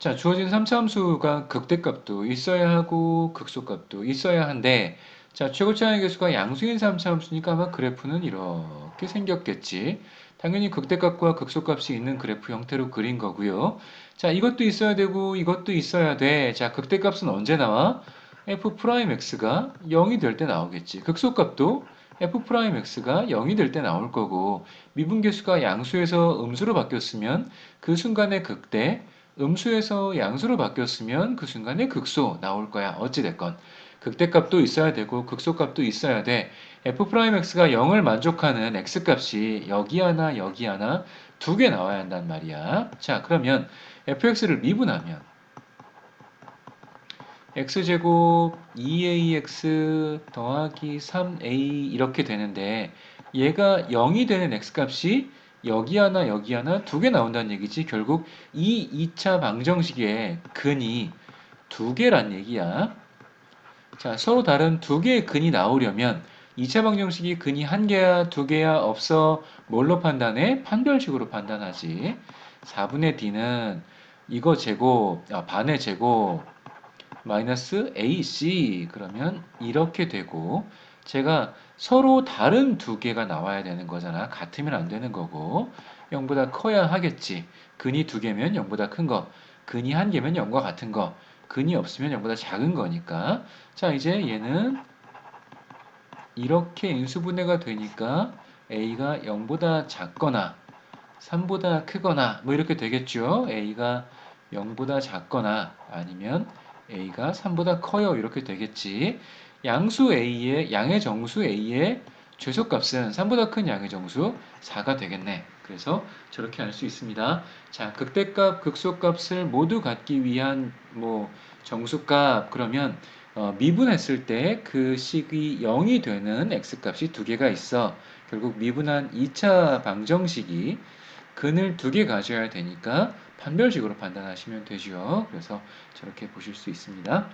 자, 주어진 3차 함수가 극대값도 있어야 하고 극소값도 있어야 한데 자, 최고차의 개수가 양수인 3차 함수니까 아마 그래프는 이렇게 생겼겠지. 당연히 극대값과 극소값이 있는 그래프 형태로 그린 거고요. 자, 이것도 있어야 되고 이것도 있어야 돼. 자, 극대값은 언제 나와? f'x가 0이 될 때 나오겠지. 극소값도 f'x가 0이 될 때 나올 거고 미분계수가 양수에서 음수로 바뀌었으면 그 순간의 극대 음수에서 양수로 바뀌었으면 그 순간에 극소 나올 거야. 어찌됐건. 극대값도 있어야 되고 극소값도 있어야 돼. f'x가 0을 만족하는 x값이 여기 하나 여기 하나 두 개 나와야 한단 말이야. 자 그러면 fx를 미분하면 x제곱 2ax 더하기 3a 이렇게 되는데 얘가 0이 되는 x값이 여기 하나 여기 하나 두 개 나온다는 얘기지. 결국 이 2차 방정식의 근이 두 개란 얘기야. 자 서로 다른 두 개의 근이 나오려면 2차 방정식이 근이 한 개야 두 개야 없어? 뭘로 판단해? 판별식으로 판단하지. 4분의 d는 이거 제곱 아, 반의 제곱 마이너스 AC 그러면 이렇게 되고 제가 서로 다른 두 개가 나와야 되는 거잖아. 같으면 안 되는 거고 0보다 커야 하겠지. 근이 두 개면 0보다 큰 거. 근이 한 개면 0과 같은 거. 근이 없으면 0보다 작은 거니까 자 이제 얘는 이렇게 인수분해가 되니까 a가 0보다 작거나 3보다 크거나 뭐 이렇게 되겠죠. a가 0보다 작거나 아니면 a가 3보다 커요. 이렇게 되겠지. 양수 a의 양의 정수 a의 최소값은 3보다 큰 양의 정수 4가 되겠네. 그래서 저렇게 할수 있습니다. 자, 극대값, 극소값을 모두 갖기 위한 뭐 정수값 그러면 어, 미분했을 때 그 식이 0이 되는 x값이 두 개가 있어. 결국 미분한 2차 방정식이 근을 두 개 가져야 되니까 판별식으로 판단하시면 되죠. 그래서 저렇게 보실 수 있습니다.